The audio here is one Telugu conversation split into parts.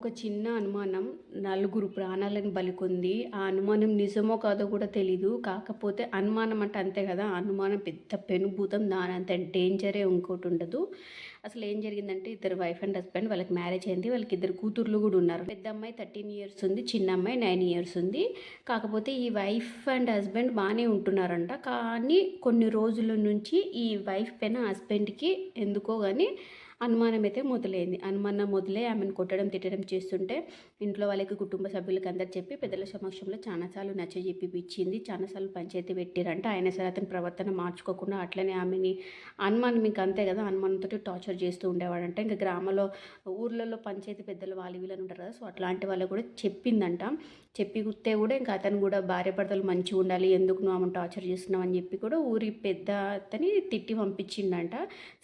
ఒక చిన్న అనుమానం నలుగురు ప్రాణాలను బలికొంది. ఆ అనుమానం నిజమో కాదో కూడా తెలీదు. కాకపోతే అనుమానం అంటే అంతే కదా. అనుమానం పెద్ద పెనుభూతం దాని అంత డేంజరే ఇంకోటి ఉండదు. అసలు ఏం జరిగిందంటే ఇద్దరు వైఫ్ అండ్ హస్బెండ్ వాళ్ళకి మ్యారేజ్ అయింది. వాళ్ళకి ఇద్దరు కూతుర్లు కూడా ఉన్నారు. పెద్ద అమ్మాయి థర్టీన్ ఇయర్స్ ఉంది చిన్న అమ్మాయి నైన్ ఇయర్స్ ఉంది. కాకపోతే ఈ వైఫ్ అండ్ హస్బెండ్ బాగానే ఉంటున్నారంట. కానీ కొన్ని రోజుల నుంచి ఈ వైఫ్ పైన హస్బెండ్కి ఎందుకో కానీ అనుమానం అయితే మొదలైంది. అనుమానం మొదలై ఆమెను కొట్టడం తిట్టడం చేస్తుంటే ఇంట్లో వాళ్ళకి కుటుంబ సభ్యులకి అందరు చెప్పి పెద్దల సమక్షంలో చాలాసార్లు నచ్చ చెప్పి ఇచ్చింది చాలాసార్లు పంచాయతీ పెట్టిరంట. ఆయన సరే అతని ప్రవర్తన మార్చుకోకుండా అట్లనే ఆమెని అనుమానం ఇంక అంతే కదా అనుమానంతో టార్చర్ చేస్తూ ఉండేవాడంట. ఇంకా గ్రామంలో ఊర్లలో పంచాయతీ పెద్దలు వాళ్ళు వీళ్ళని ఉంటారు కదా సో అట్లాంటి వాళ్ళు కూడా చెప్పిందంట. చెప్పి గుర్తే కూడా ఇంకా అతను కూడా భార్య భర్తలు మంచిగా ఉండాలి ఎందుకు నువ్వు ఆమెను టార్చర్ చేస్తున్నావు అని చెప్పి కూడా ఊరి పెద్ద అతని తిట్టి పంపించిండంట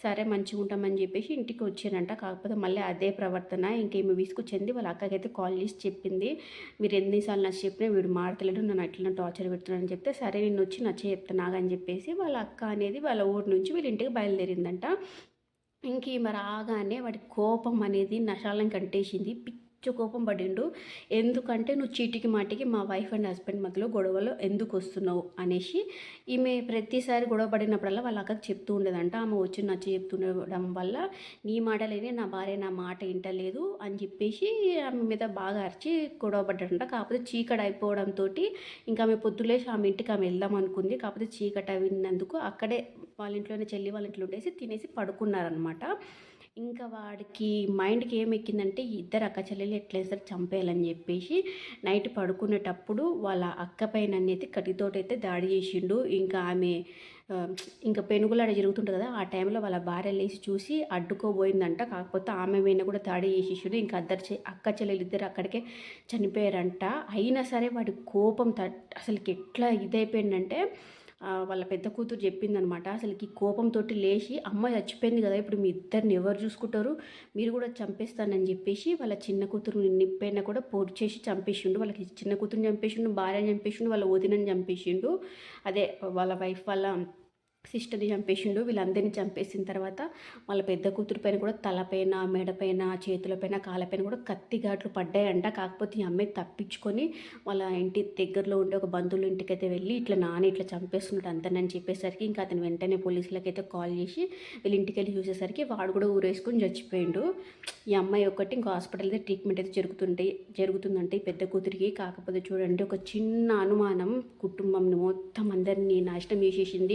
సరే మంచిగా ఉంటామని చెప్పేసి ఇంటికి వచ్చానంట కాకపోతే మళ్ళీ అదే ప్రవర్తన ఇంకేమి విసుకొచ్చింది వాళ్ళ అక్కకైతే కాల్ చేసి చెప్పింది. మీరు ఎన్నిసార్లు నచ్చ చెప్పినా వీడు మారతలేడు నన్ను అట్లా టార్చర్ పెడుతున్నాడని చెప్తే సరే నేను వచ్చి నచ్చ చెప్తున్నాగా అని చెప్పేసి వాళ్ళ అక్క అనేది వాళ్ళ ఊరి నుంచి వీళ్ళ ఇంటికి బయలుదేరిందంట. ఇంక మరి రాగానే వాడి కోపం అనేది నశాలను కంటేసింది. పిచ్చి కోపం పడిండు. ఎందుకంటే నువ్వు చీటికి మాటికి మా వైఫ్ అండ్ హస్బెండ్ మధ్యలో గొడవలు ఎందుకు వస్తున్నావు అనేసి ఈమె ప్రతిసారి గొడవ పడినప్పుడల్లా వాళ్ళ అక్కకి చెప్తూ ఉండేదంట. ఆమె వచ్చి నచ్చి చెప్తుండడం వల్ల నీ మాట లేని నా భార్య నా మాట వింటలేదు అని చెప్పేసి ఆమె మీద బాగా అరిచి గొడవ పడ్డాడంట. కాకపోతే చీకటి అయిపోవడంతో ఇంకా ఆమె పొద్దులేసి ఆమె ఇంటికి ఆమె వెళ్దాం అనుకుంది. కాకపోతే చీకటి అవినందుకు అక్కడే వాళ్ళ ఇంట్లోనే చెల్లి వాళ్ళ ఇంట్లో ఉండేసి తినేసి పడుకున్నారనమాట ఇంకా వాడికి మైండ్కి ఏం ఎక్కిందంటే ఇద్దరు అక్క చెల్లెలు ఎట్లేసారి చంపేయాలని చెప్పేసి నైట్ పడుకునేటప్పుడు వాళ్ళ అక్క పైన అనేది కటితోటైతే దాడి చేసిండు. ఇంకా ఆమె ఇంకా పెనుగులాడ జరుగుతుంటుంది కదా ఆ టైంలో వాళ్ళ భార్య లేచి చూసి అడ్డుకోబోయిందంట. కాకపోతే ఆమె మీద కూడా దాడి చేసేసాడు. ఇంకా అద్దరు అక్క చెల్లెలు ఇద్దరు అక్కడికే చనిపోయారంట. అయినా సరే వాడి కోపం అసలుకి ఎట్లా ఇదైపోయిందంటే వాళ్ళ పెద్ద కూతురు చెప్పిందనమాట అసలుకి కోపంతో లేచి అమ్మ చచ్చిపోయింది కదా ఇప్పుడు మీ ఇద్దరిని ఎవరు చూసుకుంటారు? మీరు కూడా చంపేస్తానని చెప్పేసి వాళ్ళ చిన్న కూతురు నిప్పైనా కూడా పోటు చేసి చంపేసిండు. వాళ్ళకి చిన్న కూతురుని చంపేసిండు భార్యని చంపేసిండు వాళ్ళ వదినని చంపేసిండు. అదే వాళ్ళ వైఫ్ వాళ్ళ సిస్టర్ని చంపేసిండు వీళ్ళందరినీ చంపేసిన తర్వాత వాళ్ళ పెద్ద కూతురు పైన కూడా తలపైన మెడపైన చేతులపైన కాళ్ళపైన కూడా కత్తి ఘాట్లు పడ్డాయంట. కాకపోతే ఈ అమ్మాయి తప్పించుకొని వాళ్ళ ఇంటి దగ్గరలో ఉండే ఒక బంధువుల ఇంటికైతే వెళ్ళి ఇట్లా నాని ఇట్లా చంపేస్తున్నాడు అంతనని చెప్పేసరికి ఇంకా అతను వెంటనే పోలీసులకి అయితే కాల్ చేసి వీళ్ళ ఇంటికి వెళ్ళి చూసేసరికి వాడు కూడా ఊరేసుకొని చచ్చిపోయిండు. ఈ అమ్మాయి ఒకటి ఇంకో హాస్పిటల్ అయితే ట్రీట్మెంట్ అయితే జరుగుతుంటే జరుగుతుందంటే పెద్ద కూతురికి. కాకపోతే చూడండి ఒక చిన్న అనుమానం కుటుంబం మొత్తం అందరినీ నాశనం చేసేసింది.